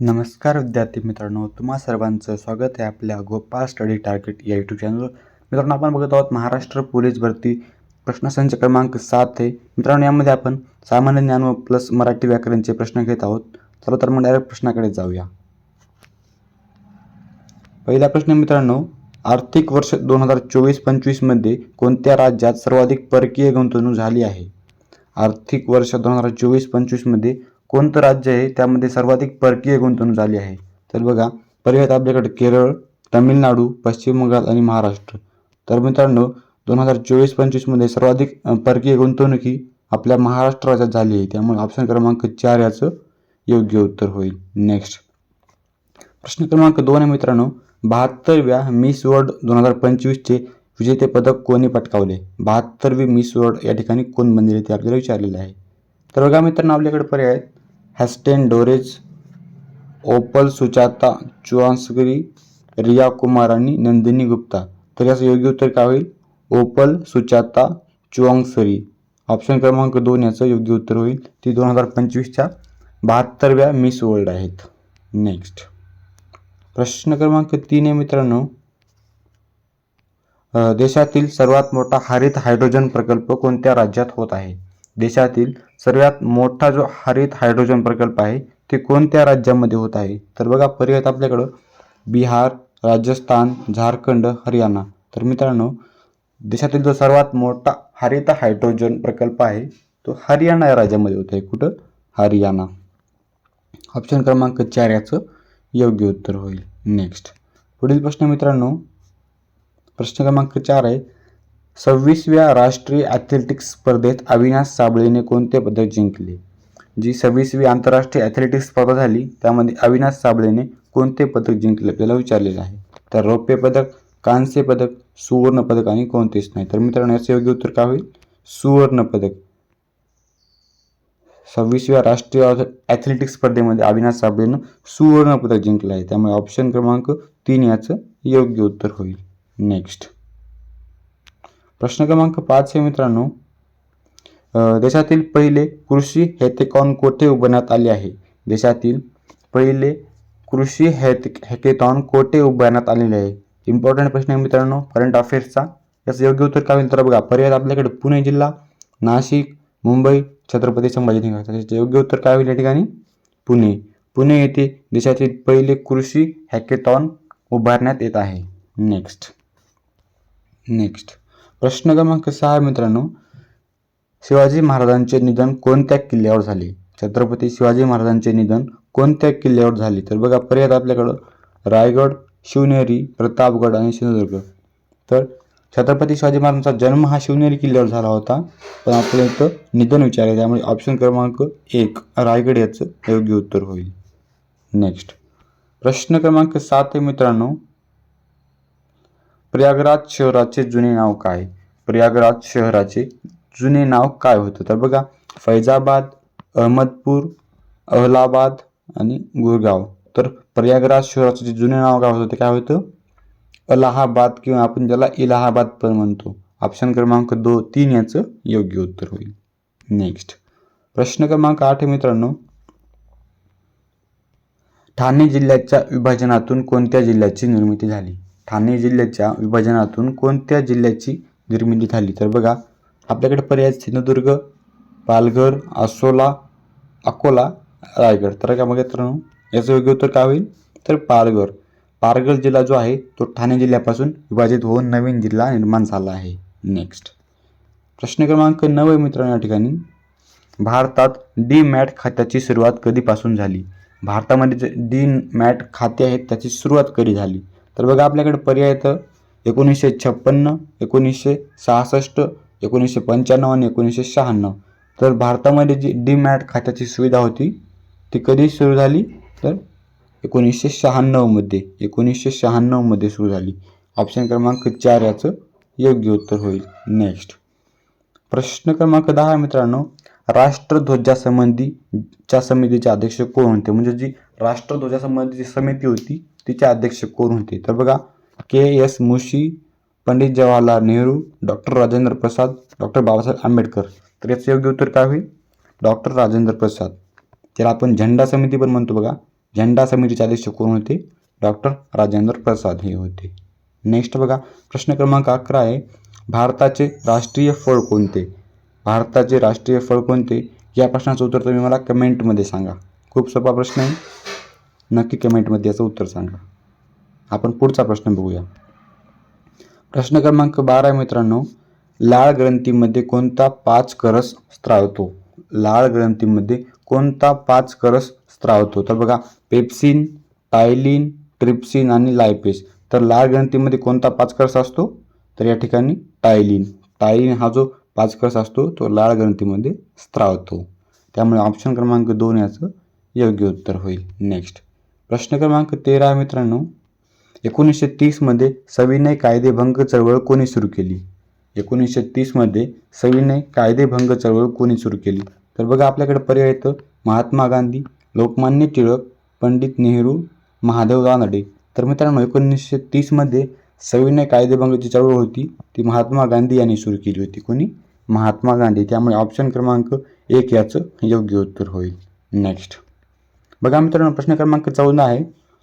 नमस्कार विद्यार्थी मित्रांनो तुम्हा सर्वांचं स्वागत आहे आपल्या गोपाळ स्टडी टार्गेट या यूट्यूब चॅनलवर मित्रांनो आपण बघत आहोत महाराष्ट्र पोलीस भरती प्रश्नसंच क्रमांक सात आहे. मित्रांनो यामध्ये आपण सामान्य ज्ञान व प्लस मराठी व्याकरणचे प्रश्न घेत आहोत. चला तर मग डायरेक्ट प्रश्नाकडे जाऊया. पहिला प्रश्न मित्रांनो आर्थिक वर्ष दोन हजार चोवीस पंचवीसमध्ये कोणत्या राज्यात सर्वाधिक परकीय गुंतवणूक झाली आहे? आर्थिक वर्ष दोन हजार चोवीस पंचवीसमध्ये कोणतं राज्य आहे? त्यामध्ये सर्वाधिक परकीय गुंतवणूक झाली आहे. तर बघा पर्यायात आपल्याकडे केरळ तमिळनाडू पश्चिम बंगाल आणि महाराष्ट्र. तर मित्रांनो दोन हजार चोवीस पंचवीसमध्ये सर्वाधिक परकीय गुंतवणूक ही आपल्या महाराष्ट्र राज्यात झाली आहे. त्यामुळे ऑप्शन क्रमांक चार याचं योग्य उत्तर होईल. नेक्स्ट प्रश्न क्रमांक दोन आहे मित्रांनो. बहात्तरव्या मिस वर्ल्ड दोन हजार पंचवीसचे विजेते पदक कोणी पटकावले? बहात्तरवी मिस वर्ल्ड या ठिकाणी कोण बनलेले ते आपल्याला विचारलेलं आहे. तर बघा मित्रांनो आपल्याकडे पर्याय आहेत. Hasset Dereje Opal Suchata Chuangsri Riya Kumar आणि नंदिनी गुप्ता. तर याचं योग्य उत्तर काय होईल? ओपल सुचाता चुआंगसरी ऑप्शन क्रमांक दोन याचं योग्य उत्तर होईल. ती दोन हजार पंचवीसच्या बहात्तरव्या मिस वर्ल्ड आहेत. नेक्स्ट. प्रश्न क्रमांक तीन आहे मित्रांनो. देशातील सर्वात मोठा हरित हायड्रोजन प्रकल्प कोणत्या राज्यात होत आहे? देशातील सर्वात मोठा जो हरित हायड्रोजन प्रकल्प आहे ते कोणत्या राज्यामध्ये होत आहे? तर बघा पर्याय आपल्याकडं बिहार राजस्थान झारखंड हरियाणा. तर मित्रांनो देशातील जो सर्वात मोठा हरित हायड्रोजन प्रकल्प आहे तो हरियाणा या राज्यामध्ये होत आहे. कुठं? हरियाणा. ऑप्शन क्रमांक चार याचं योग्य उत्तर होईल. नेक्स्ट पुढील प्रश्न मित्रांनो प्रश्न क्रमांक चार आहे सव्वीसव्या राष्ट्रीय ॲथलेटिक्स स्पर्धेत अविनाश साबळेने कोणते पदक जिंकले? जी सव्वीसवी आंतरराष्ट्रीय ॲथलेटिक्स स्पर्धा झाली त्यामध्ये अविनाश साबळेने कोणते पदक जिंकले? आपल्याला विचारलेलं आहे तर रौप्य पदक कांस्य पदक सुवर्ण पदक आणि कोणतेच नाही. तर मित्रांनो याचं योग्य उत्तर काय होईल? सुवर्ण पदक. सव्वीसव्या राष्ट्रीय ॲथलेटिक्स स्पर्धेमध्ये अविनाश साबळेनं सुवर्ण पदक जिंकलं आहे. त्यामुळे ऑप्शन क्रमांक तीन याचं योग्य उत्तर होईल. नेक्स्ट प्रश्न क्रमांक पाच आहे मित्रांनो. देशातील पहिले कृषी हॅकेथॉन कोठे उभारण्यात आले आहे? देशातील पहिले कृषी हॅथ हॅकेथॉन कोठे उभारण्यात आलेले आहे? इम्पॉर्टंट प्रश्न आहे मित्रांनो करंट अफेअर्सचा याचं योग्य उत्तर काय होईल तर बघा पर्याय आपल्याकडे पुणे जिल्हा नाशिक मुंबई छत्रपती संभाजीनगर त्याचे योग्य उत्तर काय होईल या ठिकाणी? पुणे. पुणे येथे देशातील पहिले कृषी हॅकेथॉन उभारण्यात येत आहे. नेक्स्ट नेक्स्ट प्रश्न क्रमांक सहा मित्रांनो. शिवाजी महाराजांचे निधन कोणत्या किल्ल्यावर झाले? छत्रपती शिवाजी महाराजांचे निधन कोणत्या किल्ल्यावर झाले? तर बघा पर्याय आपल्याकडं रायगड शिवनेरी प्रतापगड आणि सिंधुदुर्ग. तर छत्रपती शिवाजी महाराजांचा जन्म हा शिवनेरी किल्ल्यावर झाला होता पण आपल्याला इथं निधन विचारले त्यामुळे ऑप्शन क्रमांक एक रायगड याचं योग्य उत्तर होईल. नेक्स्ट प्रश्न क्रमांक सात आहे मित्रांनो. प्रयागराज शहराचे जुने नाव काय? प्रयागराज शहराचे जुने नाव काय होतं? तर बघा फैजाबाद अहमदपूर अहलाबाद आणि गुरगाव. तर प्रयागराज शहराचं जे जुने नाव काय होतं ते काय होतं? अलाहाबाद किंवा आपण ज्याला इलाहाबाद पण म्हणतो. ऑप्शन क्रमांक दो तीन याचं योग्य उत्तर होईल. नेक्स्ट प्रश्न क्रमांक आठ मित्रांनो. ठाणे जिल्ह्याच्या विभाजनातून कोणत्या जिल्ह्याची निर्मिती झाली? ठाणे जिल्ह्याच्या विभाजनातून कोणत्या जिल्ह्याची निर्मिती झाली? तर बघा आपल्याकडे पर्याय सिंधुदुर्ग पालघर आसोला अकोला रायगड. तर काय बघा मित्रांनो याचं योग्य उत्तर काय होईल? तर पालघर. पालघर जिल्हा जो आहे तो ठाणे जिल्ह्यापासून विभाजित होऊन नवीन जिल्हा निर्माण झाला आहे. नेक्स्ट प्रश्न क्रमांक नऊ आहे मित्रांनो या ठिकाणी. भारतात डी मॅट खात्याची सुरुवात कधीपासून झाली? भारतामध्ये जे डी मॅट खाते आहेत त्याची सुरुवात कधी झाली? तर बघा आपल्याकडे पर्याय तर एकोणीसशे छप्पन्न एकोणीसशे सहासष्ट एकोणीसशे पंच्याण्णव आणि एकोणीसशे शहाण्णव. तर भारतामध्ये जी डीमॅट खात्याची सुविधा होती ती कधी सुरू झाली? तर एकोणीसशे शहाण्णवमध्ये एकोणीसशे शहाण्णवमध्ये सुरू झाली. ऑप्शन क्रमांक चार याचं योग्य उत्तर होईल. नेक्स्ट प्रश्न क्रमांक दहा मित्रांनो. राष्ट्रध्वजासंबंधीच्या समितीचे अध्यक्ष कोण होते? म्हणजे जी राष्ट्रध्वजासंबंधीची समिती होती तिचे अध्यक्ष कोण होते? तर बघा K S Munshi Pandit Jawaharlal Nehru doctor Rajendra Prasad doctor Babasaheb Ambedkar. तर याचं योग्य उत्तर काय होईल? डॉक्टर राजेंद्र प्रसाद. त्याला आपण झेंडा समिती पण म्हणतो बघा. झेंडा समितीचे अध्यक्ष कोण होते? डॉक्टर राजेंद्र प्रसाद हे होते. नेक्स्ट बघा प्रश्न क्रमांक अकरा आहे. भारताचे राष्ट्रीय फळ कोणते? भारताचे राष्ट्रीय फळ कोणते? या प्रश्नाचं उत्तर तुम्ही मला कमेंटमध्ये सांगा. खूप सोपा प्रश्न आहे. नक्की कमेंटमध्ये याचं उत्तर सांगा. आपण पुढचा प्रश्न बघूया. प्रश्न क्रमांक बारा मित्रांनो. लाळ ग्रंथीमध्ये कोणता पाच करस स्त्रावतो? लाळ ग्रंथीमध्ये कोणता पाच करस स्त्रावतो? तर बघा पेप्सिन टायलिन ट्रिप्सिन आणि लायपेस. तर लाळ ग्रंथीमध्ये कोणता पाच करस असतो? तर या ठिकाणी टायलिन. टायलिन हा जो पाच करस असतो तो लाळ ग्रंथीमध्ये स्त्रावतो. त्यामुळे ऑप्शन क्रमांक दोन याचं योग्य उत्तर होईल. नेक्स्ट प्रश्न क्रमांक तेरा मित्रांनो. एकोणीसशे तीसमध्ये सविनय कायदेभंग चळवळ कोणी सुरू केली? एकोणीसशे तीसमध्ये सविनय कायदेभंग चळवळ कोणी सुरू केली? तर बघा आपल्याकडे पर्याय येतं महात्मा गांधी लोकमान्य टिळक पंडित नेहरू महादेव रानडे तर मित्रांनो एकोणीसशे तीसमध्ये सविनय कायदेभंगाची चळवळ होती. ती महात्मा गांधी यांनी सुरू केली होती. कोणी? महात्मा गांधी. त्यामुळे ऑप्शन क्रमांक एक याचं योग्य उत्तर होईल. नेक्स्ट बघा मित्रांनो प्रश्न क्रमांक चौदा आहे.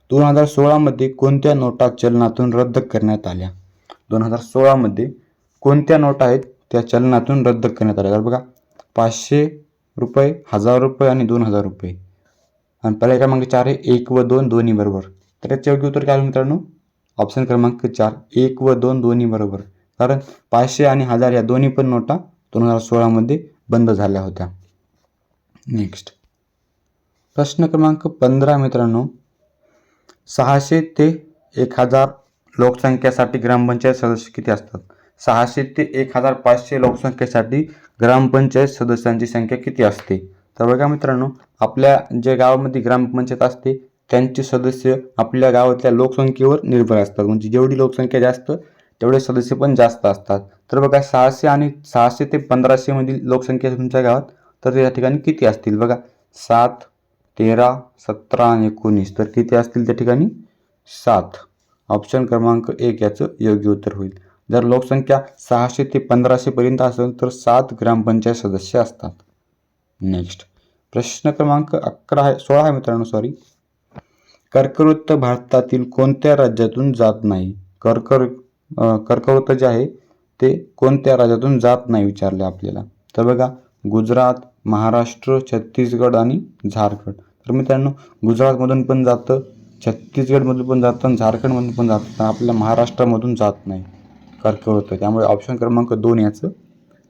दोन हजार सोळामध्ये कोणत्या नोटा चलनातून रद्द करण्यात आल्या? दोन हजार सोळामध्ये कोणत्या नोटा आहेत त्या चलनातून रद्द करण्यात आल्या? तर बघा पाचशे रुपये हजार रुपये आणि दोन हजार रुपये. आणि पर्याय क्रमांक चार आहे एक व दोन दोन्ही बरोबर. तर याचे योग्य उत्तर काय मित्रांनो? ऑप्शन क्रमांक चार एक व दोन दोन्ही बरोबर. कारण पाचशे आणि हजार या दोन्ही पण नोटा दोन हजार सोळामध्ये बंद झाल्या होत्या. नेक्स्ट प्रश्न क्रमांक पंधरा मित्रांनो. सहाशे ते एक हजार लोकसंख्येसाठी ग्रामपंचायत सदस्य किती असतात? सहाशे ते एक हजार पाचशे लोकसंख्येसाठी ग्रामपंचायत सदस्यांची संख्या किती असते? तर बघा मित्रांनो आपल्या जे गावामध्ये ग्रामपंचायत असते त्यांचे सदस्य आपल्या गावातल्या लोकसंख्येवर निर्भर असतात. म्हणजे जेवढी लोकसंख्या जास्त तेवढे सदस्य पण जास्त असतात. तर बघा सहाशे आणि सहाशे ते पंधराशेमधील लोकसंख्या तुमच्या गावात तर या ठिकाणी किती असतील? बघा सात तेरा सतरा आणि एकोणीस. तर किती असतील त्या ठिकाणी? सात. ऑप्शन क्रमांक एक याचं योग्य उत्तर होईल. जर लोकसंख्या सहाशे ते पंधराशेपर्यंत असेल तर सात ग्रामपंचायत सदस्य असतात. नेक्स्ट प्रश्न क्रमांक अकरा आहे सोळा आहे मित्रांनो सॉरी कर्कवृत्त भारतातील कोणत्या राज्यातून जात नाही? कर्कर कर्कवृत्त जे आहे ते कोणत्या राज्यातून जात नाही विचारले आपल्याला. तर बघा गुजरात महाराष्ट्र छत्तीसगड आणि झारखंड. तर मित्रांनो गुजरातमधून पण जातं छत्तीसगडमधून पण जातं आणि झारखंडमधून पण जातं आपल्या महाराष्ट्रामधून जात नाही कर्कवृत्त त्यामुळे ऑप्शन क्रमांक दोन याचं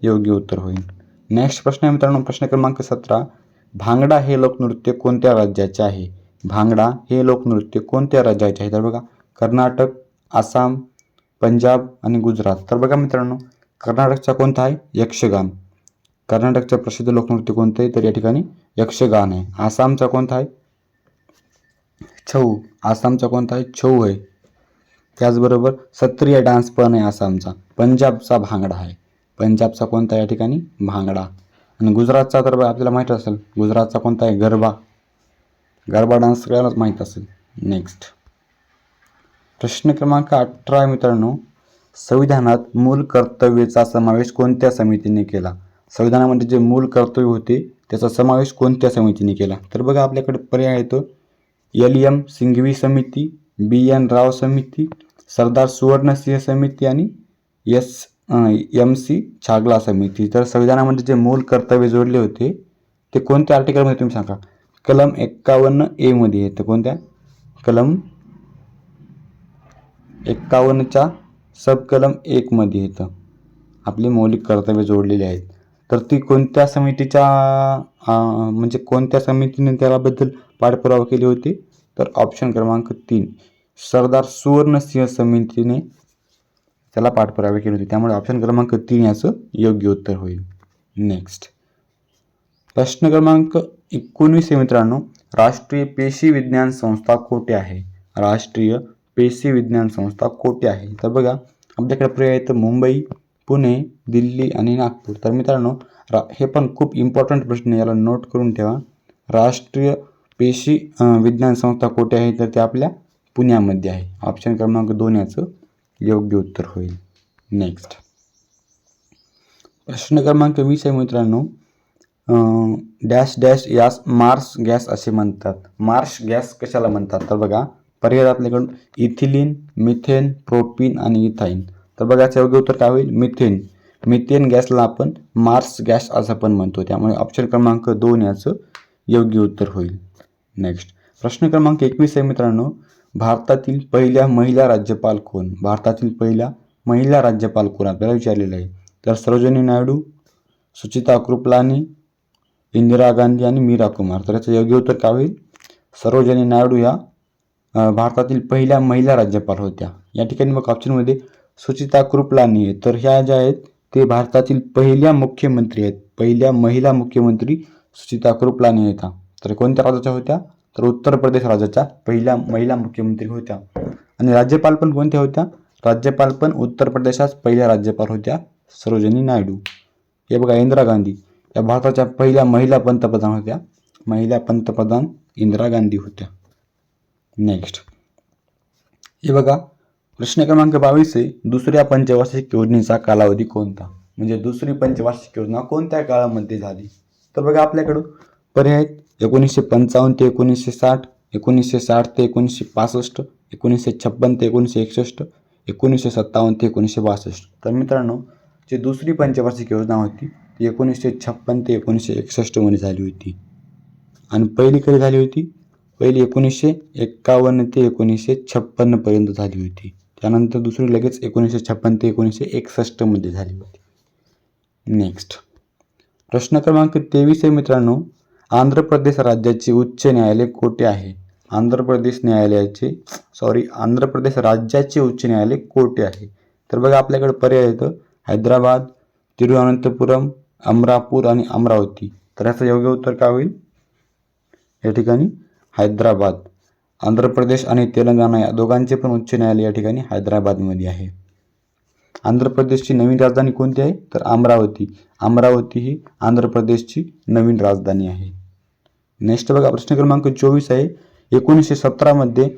योग्य उत्तर होईल. नेक्स्ट प्रश्न आहे मित्रांनो प्रश्न क्रमांक सतरा. भांगडा हे लोकनृत्य कोणत्या राज्याचे आहे? भांगडा हे लोकनृत्य कोणत्या राज्याचे आहे? तर बघा कर्नाटक आसाम पंजाब आणि गुजरात. तर बघा मित्रांनो कर्नाटकचा कोणता आहे? यक्षगान. कर्नाटकचं प्रसिद्ध लोकनृत्य कोणतं आहे तर या ठिकाणी यक्षगान आहे. आसामचा कोणता आहे? छऊ. आसामचा कोणता आहे? छऊ आहे. त्याचबरोबर सत्रिय डान्स पण आहे आसामचा. पंजाबचा भांगडा आहे. पंजाबचा कोणता या ठिकाणी? भांगडा. आणि गुजरातचा तर आपल्याला माहीत असेल गुजरातचा कोणता आहे? गरबा. गरबा डान्स सगळ्यालाच माहीत असेल. नेक्स्ट प्रश्न क्रमांक अठरा मित्रांनो. संविधानात मूल कर्तव्याचा समावेश कोणत्या समितीने केला? संविधानामध्ये जे मूल कर्तव्य होते त्याचा समावेश कोणत्या समितीने केला? तर बघा आपल्याकडे पर्याय येतो एल एम सिंघवी समिती बी एन राव समिती सरदार सुवर्णसिंह समिती आणि एस एम सी छागला समिती. तर संविधानामध्ये जे मूल कर्तव्य जोडले होते ते कोणत्या आर्टिकलमध्ये तुम्ही सांगा? कलम एक्कावन्न एमध्ये येतं कोणत्या? कलम एक्कावन्नच्या सब कलम एकमध्ये येतं आपले मौलिक कर्तव्य जोडलेले आहेत. तर ती कोणत्या समितीच्या म्हणजे कोणत्या समितीने त्याबद्दल पाठपुरावा केली होती? तर ऑप्शन क्रमांक तीन. सरदार सुवर्णसिंह समितीने त्याला पाठपुरावे केले होते. त्यामुळे ऑप्शन क्रमांक तीन याचं योग्य उत्तर होईल. नेक्स्ट प्रश्न क्रमांक एकोणवीस मित्रांनो. राष्ट्रीय पेशी विज्ञान संस्था कोठे आहे? राष्ट्रीय पेशी विज्ञान संस्था कोठे आहे? तर बघा आपल्याकडे पर्याय आहेत मुंबई पुणे दिल्ली आणि नागपूर. तर मित्रांनो रा हे पण खूप इम्पॉर्टंट प्रश्न आहे. याला नोट करून ठेवा. राष्ट्रीय पेशी विज्ञान संस्था कोठे आहे? तर ते आपल्या पुण्यामध्ये आहे. ऑप्शन क्रमांक दोन याचं योग्य उत्तर होईल. नेक्स्ट प्रश्न क्रमांक वीस आहे मित्रांनो. डॅश डॅश यास मार्स गॅस असे म्हणतात. मार्श गॅस कशाला म्हणतात? तर बघा पर्याय आपल्याकडून. इथिलिन मिथेन प्रोपिन आणि इथाईन तर बघा याचं योग्य उत्तर काय होईल? मिथेन. मिथेन गॅसला आपण मार्स गॅस असं पण म्हणतो. त्यामुळे ऑप्शन क्रमांक दोन याचं योग्य उत्तर होईल. नेक्स्ट प्रश्न क्रमांक एकवीस आहे मित्रांनो. भारतातील पहिल्या महिला राज्यपाल कोण? भारतातील पहिल्या महिला राज्यपाल कोण? आपल्याला विचारलेलं आहे. तर सरोजिनी नायडू सुचिता कृपलानी इंदिरा गांधी आणि मीरा कुमार. तर याचं योग्य उत्तर काय होईल? सरोजिनी नायडू या भारतातील पहिल्या महिला राज्यपाल होत्या. या ठिकाणी मग ऑप्शनमध्ये सुचिता कृपलानी आहे. तर ह्या ज्या आहेत ते भारतातील पहिल्या मुख्यमंत्री आहेत. पहिल्या महिला मुख्यमंत्री सुचिता कृपलानी आहेत तर कोणत्या राज्याच्या होत्या? तर उत्तर प्रदेश राज्याच्या पहिल्या महिला मुख्यमंत्री होत्या. आणि राज्यपाल पण कोणत्या होत्या? राज्यपाल पण उत्तर प्रदेशात पहिल्या राज्यपाल होत्या सरोजिनी नायडू. हे बघा इंदिरा गांधी. या भारताच्या पहिल्या महिला पंतप्रधान होत्या. महिला पंतप्रधान इंदिरा गांधी होत्या. नेक्स्ट हे बघा प्रश्न क्रमांक बावीस आहे दुसऱ्या पंचवार्षिक योजनेचा कालावधी कोणता? म्हणजे दुसरी पंचवार्षिक योजना कोणत्या काळामध्ये झाली? तर बघा आपल्याकडं पर्याय एकोणीसशे पंचावन्न ते एकोणीसशे साठ एकोणीसशे साठ ते एकोणीसशे पासष्ट एकोणीसशे छप्पन ते एकोणीसशे एकसष्ट एकोणीसशे सत्तावन्न ते एकोणीसशे बासष्ट. तर मित्रांनो जी दुसरी पंचवार्षिक योजना होती ती एकोणीसशे छप्पन ते एकोणीसशे एकसष्टमध्ये झाली होती. आणि पहिली कधी झाली होती? पहिली एकोणीसशे एक्कावन्न ते एकोणीसशे छप्पन्नपर्यंत झाली होती. त्यानंतर दुसरी लगेच एकोणीसशे छप्पन ते एकोणीसशे एकसष्टमध्ये झाली होती. नेक्स्ट प्रश्न क्रमांक तेवीस आहे मित्रांनो. आंध्र प्रदेश राज्याचे उच्च न्यायालय कोठे आहे? आंध्र प्रदेश न्यायालयाचे सॉरी आंध्र प्रदेश राज्याचे उच्च न्यायालय कोठे आहे? तर बघा आपल्याकडे पर्याय येतं हैदराबाद तिरुअनंतपुरम अमरापूर आणि अमरावती. तर याचं योग्य उत्तर काय होईल? या ठिकाणी हैदराबाद. आंध्र प्रदेश आणि तेलंगणा या दोघांचे पण उच्च न्यायालय या ठिकाणी हैदराबादमध्ये आहे. आंध्र प्रदेशची नवीन राजधानी कोणती आहे? तर अमरावती. अमरावती ही आंध्र प्रदेशची नवीन राजधानी आहे. नेक्स्ट बघा प्रश्न क्रमांक चोवीस आहे. एकोणीसशे सतरामध्ये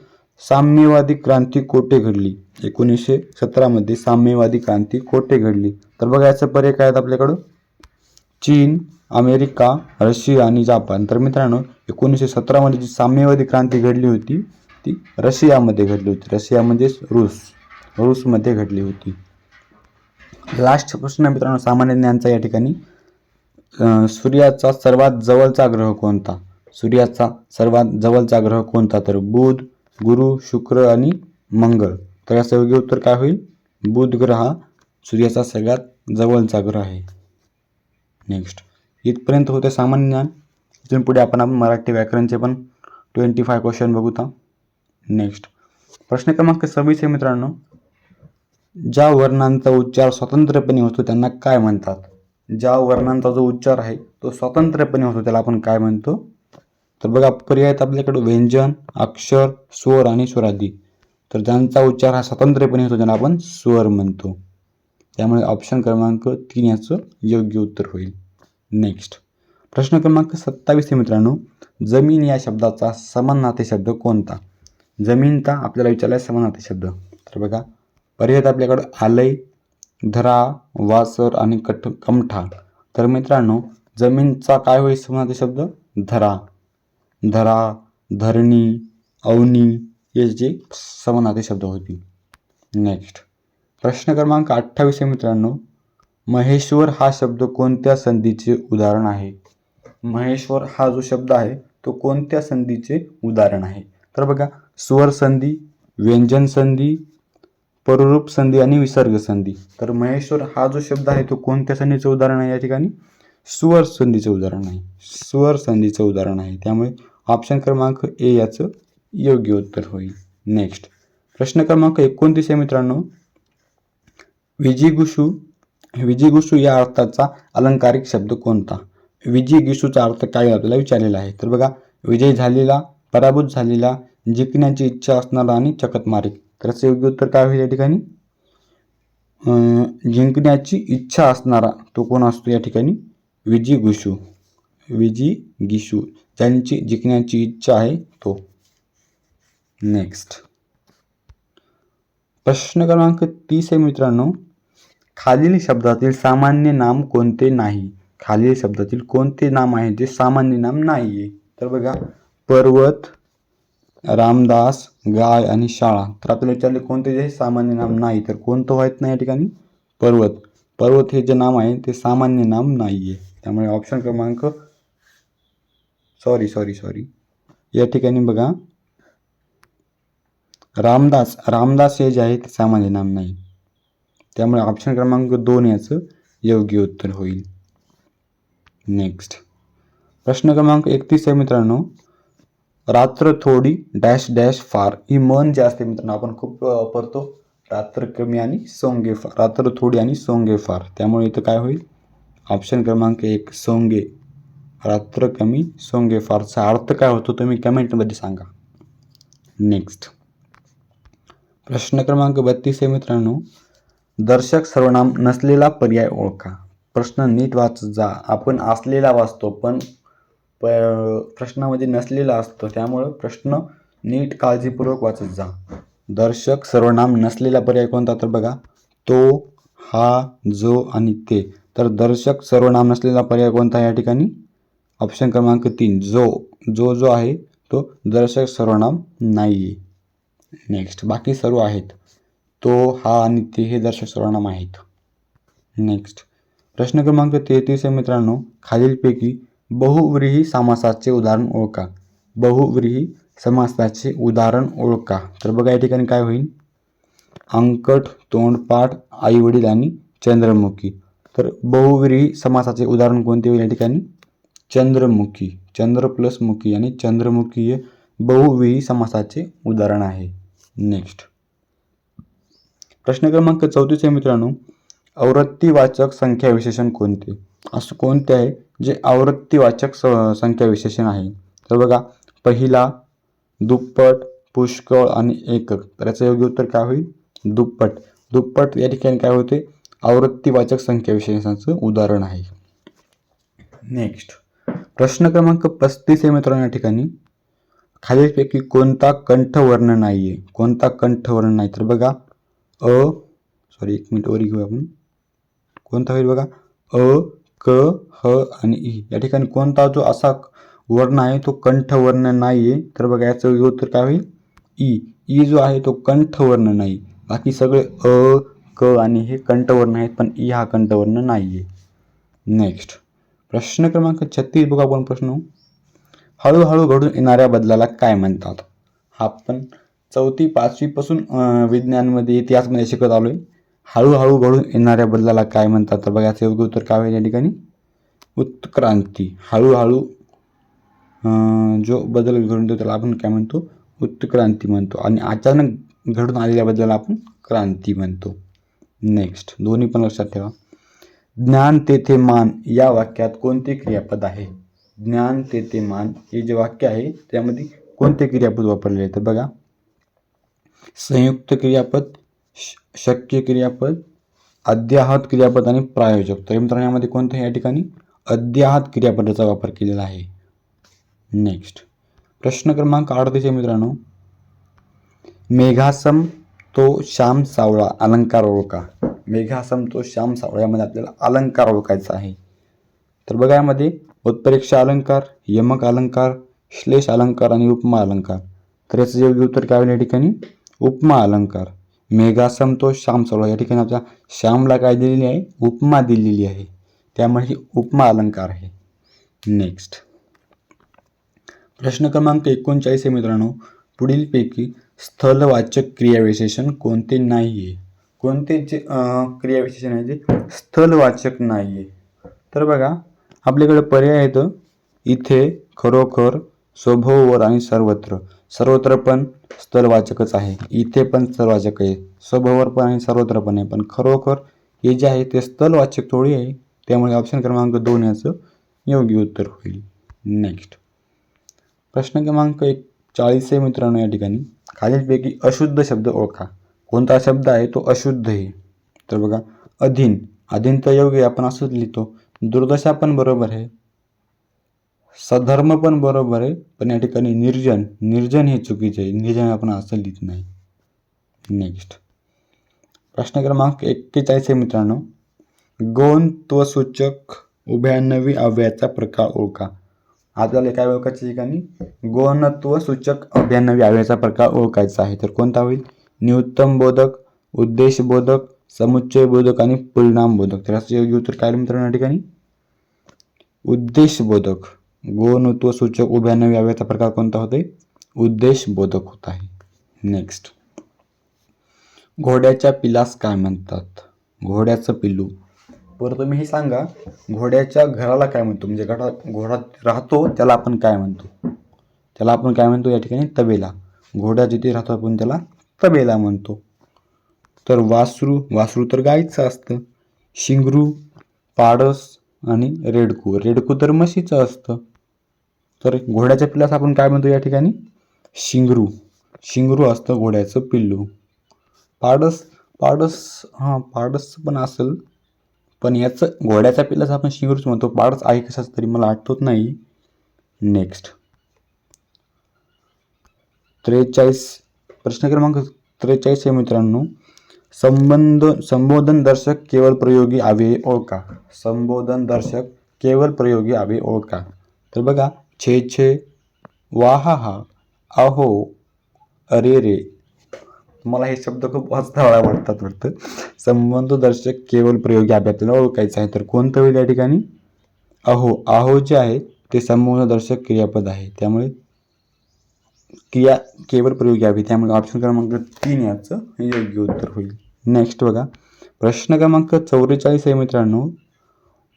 साम्यवादी क्रांती कोठे घडली? एकोणीसशे सतरामध्ये साम्यवादी क्रांती कोठे घडली? तर बघा याचं पर्याय काय आहेत आपल्याकडं? चीन अमेरिका रशिया आणि जपान. तर मित्रांनो एकोणीसशे सतरामध्ये जी साम्यवादी क्रांती घडली होती ती रशियामध्ये घडली होती. रशिया म्हणजेच रूस. रूसमध्ये घडली होती. लास्ट प्रश्न मित्रांनो सामान्य ज्ञानचा या ठिकाणी. सूर्याचा सर्वात जवळचा ग्रह कोणता? सूर्याचा सर्वात जवळचा ग्रह कोणता? तर बुध गुरु शुक्र आणि मंगळ. तर याचं योग्य उत्तर काय होईल? बुध ग्रह हा सूर्याचा सगळ्यात जवळचा ग्रह आहे. नेक्स्ट इथपर्यंत होते सामान्य ज्ञान. इथून पुढे आपण आपण मराठी व्याकरणचे पण ट्वेंटी फाय क्वेश्चन बघूता नेक्स्ट प्रश्न क्रमांक सव्वीस आहे मित्रांनो. ज्या वर्णांचा उच्चार स्वतंत्रपणे होतो त्यांना काय म्हणतात? ज्या वर्णांचा जो उच्चार आहे तो स्वतंत्रपणे होतो त्याला आपण काय म्हणतो? तर बघा पर्याय आहेत आपल्याकडे. व्यंजन अक्षर स्वर आणि स्वरादी तर ज्यांचा उच्चार हा स्वतंत्रपणे होतो त्यांना आपण स्वर म्हणतो. त्यामुळे ऑप्शन क्रमांक तीन याचं योग्य उत्तर होईल. नेक्स्ट प्रश्न क्रमांक सत्तावीस आहे मित्रांनो. जमीन या शब्दाचा समानार्थी शब्द कोणता? जमीनचा आपल्याला विचारलाय समानार्थी शब्द तर बघा पर्याय आपल्याकडं आलय धरा वासर आणि कठ कमठा. तर मित्रांनो जमीनचा काय होईल समानार्थी शब्द धरा. धरा धरणी अवनी हे जे समानार्थी शब्द होतील. नेक्स्ट प्रश्न क्रमांक अठ्ठावीस आहे मित्रांनो. महेश्वर हा शब्द कोणत्या संधीचे उदाहरण आहे? महेश्वर हा जो शब्द आहे तो कोणत्या संधीचे उदाहरण आहे? तर बघा स्वर संधी व्यंजन संधी पररूप संधी आणि विसर्ग संधी. तर महेश्वर हा जो शब्द आहे तो कोणत्या संधीचं उदाहरण आहे या ठिकाणी? स्वर संधीचं उदाहरण आहे. स्वर संधीचं उदाहरण आहे. त्यामुळे ऑप्शन क्रमांक ए याचं योग्य उत्तर होईल. नेक्स्ट प्रश्न क्रमांक एकोणतीस आहे मित्रांनो. विजिगुशू विजिगुसू या अर्थाचा अलंकारिक शब्द कोणता? विजिगिसूचा अर्थ काय आपल्याला विचारलेला आहे. तर बघा विजय झालेला पराभूत झालेला जिंकण्याची इच्छा असणारा आणि चकतमारी. तर याचं योग्य उत्तर काय होईल या ठिकाणी? जिंकण्याची इच्छा असणारा तो कोण असतो या ठिकाणी? विजिगुसू विजी गिशू ज्यांची जिंकण्याची इच्छा आहे तो. नेक्स्ट प्रश्न क्रमांक तीस आहे मित्रांनो. खालील शब्दातील सामान्य नाम कोणते नाही? खालील शब्दातील कोणते नाम आहे जे सामान्य नाम नाही आहे तर बघा पर्वत रामदास गाय आणि शाळा. तर आपल्याला विचारले कोणते जे सामान्य नाम नाही तर कोणतं व्हायचं नाही या ठिकाणी? पर्वत. पर्वत हे जे नाम आहे ते सामान्य नाम नाही आहे त्यामुळे ऑप्शन क्रमांक सॉरी सॉरी सॉरी या ठिकाणी बघा रामदास. रामदास हे जे आहे ते सामान्य नाम नाही. त्यामुळे ऑप्शन क्रमांक दोन याचं योग्य उत्तर होईल. नेक्स्ट प्रश्न क्रमांक एकतीस आहे मित्रांनो. रात्र थोडी डॅश डॅश फार. ही मन जे असते मित्रांनो आपण खूप वापरतो. रात्र कमी आणि सोंगे फार. रात्र थोडी आणि सोंगे फार. त्यामुळे इथं काय होईल? ऑप्शन क्रमांक एक सोंगे. रात्र कमी सोंगे फारचा अर्थ काय होतो तुम्ही कमेंटमध्ये सांगा. नेक्स्ट प्रश्न क्रमांक बत्तीस आहे मित्रांनो. दर्शक सर्वनाम नसलेला पर्याय ओळखा. प्रश्न नीट वाचत जा. आपण असलेला वाचतो पण प प्रश्नामध्ये म्हणजे नसलेला असतो. त्यामुळं प्रश्न नीट काळजीपूर्वक वाचत जा. दर्शक सर्वनाम नसलेला पर्याय कोणता तर बघा. तो हा जो आणि ते. तर दर्शक सर्वनाम नसलेला पर्याय कोणता या ठिकाणी? ऑप्शन क्रमांक तीन जो. जो जो आहे तो दर्शक सर्वनाम नाही आहे नेक्स्ट बाकी सर्व आहेत. तो हा आणि ते हे दर्शक सर्वनाम आहेत नेक्स्ट प्रश्न क्रमांक तेहतीस आहे मित्रांनो. खालीलपैकी बहुव्रीही समासाचे उदाहरण ओळखा. बहुव्रीही समासाचे उदाहरण ओळखा. तर बघा या ठिकाणी काय होईल? अंकट तोंडपाठ आईवडील आणि चंद्रमुखी. तर बहुव्रीही समासाचे उदाहरण कोणते होईल या ठिकाणी? चंद्रमुखी. चंद्र प्लस मुखी आणि चंद्रमुखी हे बहुव्रीही समासाचे उदाहरण आहे. नेक्स्ट प्रश्न क्रमांक चौतीस आहे मित्रांनो. आवृत्तीवाचक संख्या विशेषण कोणते? असं कोणते आहे जे आवृत्तीवाचक स संख्या विशेषण आहे? तर बघा पहिला दुप्पट पुष्कळ आणि एकक. तर याचं योग्य उत्तर काय होईल? दुप्पट. दुप्पट या ठिकाणी काय होते? आवृत्तीवाचक संख्या विशेषणाचं उदाहरण आहे. नेक्स्ट प्रश्न क्रमांक पस्तीस आहे मित्रांनो या ठिकाणी. खालीलपैकी कोणता कंठवर्ण नाही आहे कोणता कंठवर्ण नाही? तर बघा अ सॉरी एक मिनिट वर घेऊ आपण. कोणता होईल बघा? अ क ह आणि ई या ठिकाणी कोणता जो असा वर्ण आहे तो कंठवर्ण नाही आहे तर बघा याचं योग उत्तर काय होईल? ई ई जो आहे तो कंठवर्ण नाही. बाकी सगळे अ क आणि हे कंठवर्ण आहेत पण ई हा कंठवर्ण नाही आहे नेक्स्ट प्रश्न क्रमांक छत्तीस बघा आपण प्रश्न. हळूहळू घडून येणाऱ्या बदलाला काय म्हणतात? हा आपण चौथी पाचवीपासून विज्ञानमध्ये इतिहासमध्ये शिकत आलो आहे हळूहळू घडून येणाऱ्या बदलाला काय म्हणतात तर बघा योग्य उत्तर काय होईल या ठिकाणी? उत्क्रांती. हळूहळू जो बदल घडून येतो त्याला आपण काय म्हणतो? उत्क्रांती म्हणतो. आणि अचानक घडून आलेल्या बदलाला आपण क्रांती म्हणतो. नेक्स्ट दोन्ही पण लक्षात ठेवा. ज्ञान तेथे मान या वाक्यात कोणते क्रियापद आहे? ज्ञान तेथे मान हे जे वाक्य आहे त्यामध्ये कोणते क्रियापद वापरलेले आहे तर बघा संयुक्त क्रियापद श- शक्य क्रियापद अद्याहत क्रियापद आणि प्रायोजक. तर मित्रांनो यामध्ये कोणतं या ठिकाणी? अद्याहत क्रियापदाचा वापर केलेला आहे. नेक्स्ट प्रश्न क्रमांक अडतीस आहे मित्रांनो. मेघासम तो श्याम सावळा अलंकार ओळखा. मेघासम तो श्याम सावळा यामध्ये आपल्याला अलंकार ओळखायचा आहे. तर बघा यामध्ये उत्प्रेक्षा अलंकार यमक अलंकार श्लेष अलंकार आणि उपमा अलंकार. तर याचं योग्य उत्तर काय होईल या ठिकाणी? उपमा अलंकार. मेघा संतोष श्याम सावळा या ठिकाणी आपल्या श्यामला काय दिलेली आहे? उपमा दिलेली आहे. त्यामुळे ही उपमा अलंकार आहे. नेक्स्ट प्रश्न क्रमांक एकोणचाळीस आहे मित्रांनो. पुढीलपैकी स्थलवाचक क्रियाविशेषण कोणते नाही आहे कोणते जे क्रियाविशेषण आहे जे स्थलवाचक नाही आहे तर बघा आपल्याकडे पर्याय आहेत. इथे खरोखर स्वभोवर आणि सर्वत्र. सर्वत्र पण स्थलवाचकच आहे. इथे पण स्थलवाचक आहे. स्वभावर पण आणि सर्वत्र पण आहे. पण खरोखर हे जे आहे ते स्थलवाचक थोडी आहे. त्यामुळे ऑप्शन क्रमांक दोन याचं योग्य उत्तर होईल. नेक्स्ट प्रश्न क्रमांक एक चाळीस आहे मित्रांनो या ठिकाणी. खालीलपैकी अशुद्ध शब्द ओळखा. कोणता शब्द आहे तो अशुद्ध आहे? तर बघा अधीन. अधीन तर योग्य आपण असंच लिहितो. दुर्दशा पण बरोबर आहे. सधर्म पण बरोबर आहे पण या ठिकाणी निर्जन निर्जन हे चुकीचे आहे. निर्जन आपण असं लिहित नाही. नेक्स्ट प्रश्न क्रमांक एक्केचाळीस आहे मित्रांनो. गोंत्वसूचक उभ्या नवी अव्ययाचा प्रकार ओळखा. आपल्याला काय ओळखायच्या ठिकाणी? गौणत्व सूचक अभ्यानवी अव्ययाचा प्रकार ओळखायचा आहे. तर कोणता होईल? न्यूनतम बोधक उद्देश बोधक समुच्चय बोधक आणि परिणाम बोधक. तर असं योग्य उत्तर काय मित्रांनो या ठिकाणी? उद्देश बोधक सूचक उभयान्नवी अव्ययाचा प्रकार कोणता होतोय? उद्देश बोधक होत आहे. नेक्स्ट घोड्याच्या पिलास काय म्हणतात? घोड्याचं पिल्लू बरं तुम्ही हे सांगा घोड्याच्या घराला काय म्हणतो? म्हणजे घरा घोडा राहतो त्याला आपण काय म्हणतो? त्याला आपण काय म्हणतो? या ठिकाणी तबेला. घोडा जिथे राहतो आपण त्याला तबेला म्हणतो. तर वासरू वासरू तर गाईचं असतं. शिंगरू पाडस आणि रेडकू. रेडकू तर म्हशीचं असतं. तर घोड्याच्या पिल्लास आपण काय म्हणतो या ठिकाणी? शिंगरू. शिंगरू असतं घोड्याचं पिल्लू. पाडस पाडस हां पाडस पण असेल. पण याचं घोड्याच्या पिल्लास आपण शिंगरूच म्हणतो. पाडस आहे कशाच तरी मला आठवत नाही. नेक्स्ट त्रेचाळीस प्रश्न क्रमांक त्रेचाळीस आहे मित्रांनो. संबंध संबोधन दर्शक केवळ प्रयोगी आवे ओळखा. संबोधन दर्शक केवळ प्रयोगी आवे ओळखा. तर बघा छे छे वाहा हा अहो अरे रे. मला हे शब्द खूप वाचता वाटतात वाटतं. संबंध दर्शक केवळ प्रयोग आवे आपल्याला ओळखायचं आहे. तर कोणतं होईल या ठिकाणी? अहो आहो जे आहे ते संबंध दर्शक क्रियापद आहे. त्यामुळे क्रिया केवळ प्रयोग यावी त्यामुळे ऑप्शन क्रमांक तीन याचं योग्य उत्तर होईल. नेक्स्ट बघा. प्रश्न क्रमांक चौवेचाळीस आहे मित्रांनो.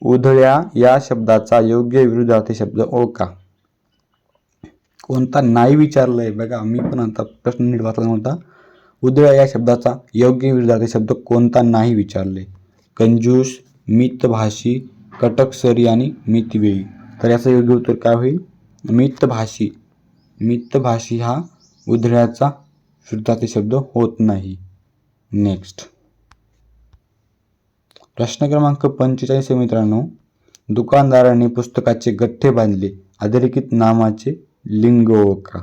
उधळ्या या शब्दाचा योग्य विरुद्धार्थी शब्द ओळखा. कोणता नाही विचारलंय बघा मी पण आता प्रश्न नीट वाचला नव्हता. उधळ्या या शब्दाचा योग्य विरुद्धार्थी शब्द कोणता नाही विचारले. कंजूस मितभाषी कटकसरी आणि मितवेयी तर याचं योग्य उत्तर काय होईल? मितभाषी. मितभाषी हा उधळ्याचा शुद्धार्थी शब्द होत नाही. नेक्स्ट. प्रश्न क्रमांक पंचेचाळीस मित्रांनो. दुकानदाराने पुस्तकाचे गठ्ठे बांधले. अधिरेखित नामाचे लिंग ओळखा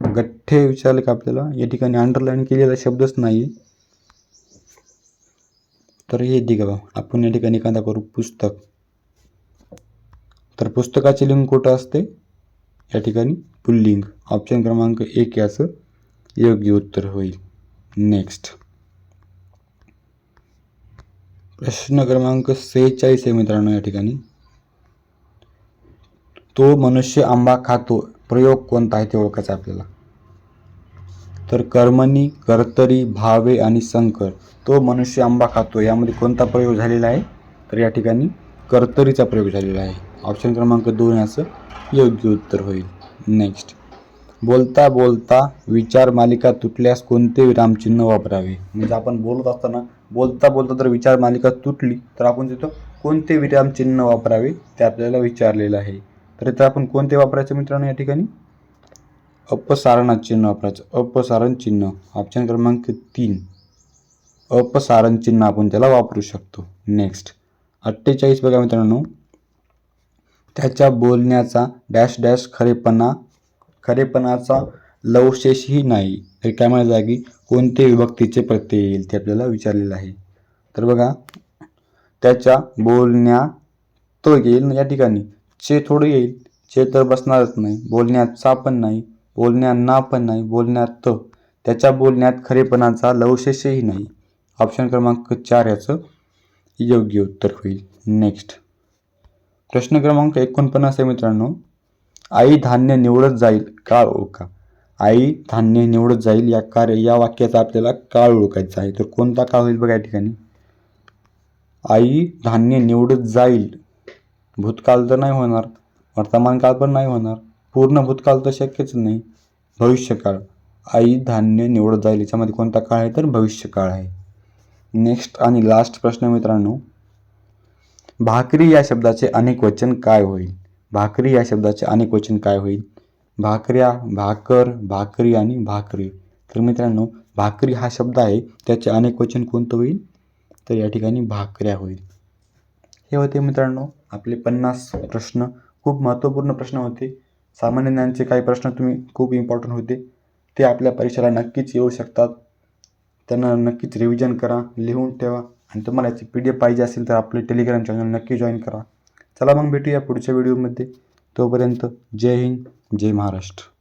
गठ्ठे विचारले का आपल्याला? या ठिकाणी अंडरलाईन केलेला शब्दच नाही तर हे ठीक आपण या ठिकाणी एखादा करू पुस्तक. तर पुस्तकाचे लिंग कुठं असते? या ठिकाणी पुल्लिंग. ऑप्शन क्रमांक एक याचं योग्य उत्तर होईल. नेक्स्ट प्रश्न क्रमांक सेहेचाळीस आहे मित्रांनो या ठिकाणी. तो मनुष्य आंबा खातो प्रयोग कोणता आहे ते ओळखायचा आपल्याला. तर कर्मणी कर्तरी भावे आणि संकर तो मनुष्य आंबा खातो. यामध्ये कोणता प्रयोग झालेला आहे? तर या ठिकाणी कर्तरीचा प्रयोग झालेला आहे. ऑप्शन क्रमांक दोन याचं योग्य उत्तर होईल. नेक्स्ट बोलता बोलता विचार मालिका तुटल्यास कोणते विरामचिन्ह वापरावे? म्हणजे आपण बोलत असताना बोलता बोलता जर विचार मालिका तुटली तर आपण तिथं कोणते विरामचिन्ह वापरावे ते आपल्याला विचारलेलं आहे. तर इथं आपण कोणते वापरायचे मित्रांनो या ठिकाणी? अपसारणात चिन्ह वापरायचं. अपसारण चिन्ह. ऑप्शन क्रमांक तीन. अपसारण चिन्ह आपण त्याला वापरू शकतो. नेक्स्ट अठ्ठेचाळीस बघा मित्रांनो. त्याच्या बोलण्याचा डॅश डॅश खरेपणा खरेपणाचा लवशेषही नाही. तर काय म्हणा जागी कोणते विभक्तीचे प्रत्यय येईल ते आपल्याला विचारलेलं आहे. तर बघा त्याच्या बोलण्या तो येईल ना या ठिकाणी. चे थोडं येईल चे तर बसणारच नाही. बोलण्यात चा पण नाही बोलण्यात ना पण नाही बोलण्यात त्याच्या बोलण्यात खरेपणाचा लवशेषही नाही. ऑप्शन क्रमांक चार याचं योग्य उत्तर होईल. नेक्स्ट. प्रश्न क्रमांक एकोणपन्नास आहे मित्रांनो. आई धान्य निवडत जाईल काळ ओळखा. आई धान्य निवडत जाईल या कार्य या वाक्याचा आपल्याला काळ ओळखायचा आहे. तर कोणता काळ होईल बघा या ठिकाणी. आई धान्य निवडत जाईल भूतकाळ तर नाही होणार वर्तमानकाळ पण नाही होणार. पूर्ण भूतकाळ तर शक्यच नाही. भविष्यकाळ. आई धान्य निवडत जाईल याच्यामध्ये कोणता काळ आहे? तर भविष्यकाळ आहे. नेक्स्ट आणि लास्ट प्रश्न मित्रांनो. भाकरी या शब्दाचे अनेक वचन काय होईल? भाकरी या शब्दाचे अनेक वचन काय होईल? भाकऱ्या भाकर भाकरी आणि भाकरी. तर मित्रांनो भाकरी हा शब्द आहे त्याचे अनेक वचन कोणतं होईल? तर या ठिकाणी भाकऱ्या होईल. हे होते मित्रांनो. आपले पन्नास प्रश्न खूप महत्त्वपूर्ण प्रश्न होते. सामान्य ज्ञानचे काही प्रश्न तुम्ही खूप इम्पॉर्टंट होते. ते आपल्या परीक्षेला नक्कीच येऊ शकतात. त्यांना नक्कीच रिव्हिजन करा लिहून ठेवा आणि तुम्हाला याची पी डी एफ पाहिजे असेल तर आपले टेलिग्राम चॅनल नक्की जॉईन करा. चला मग भेटूया पुढच्या व्हिडिओमध्ये तोपर्यंत जय हिंद जय महाराष्ट्र.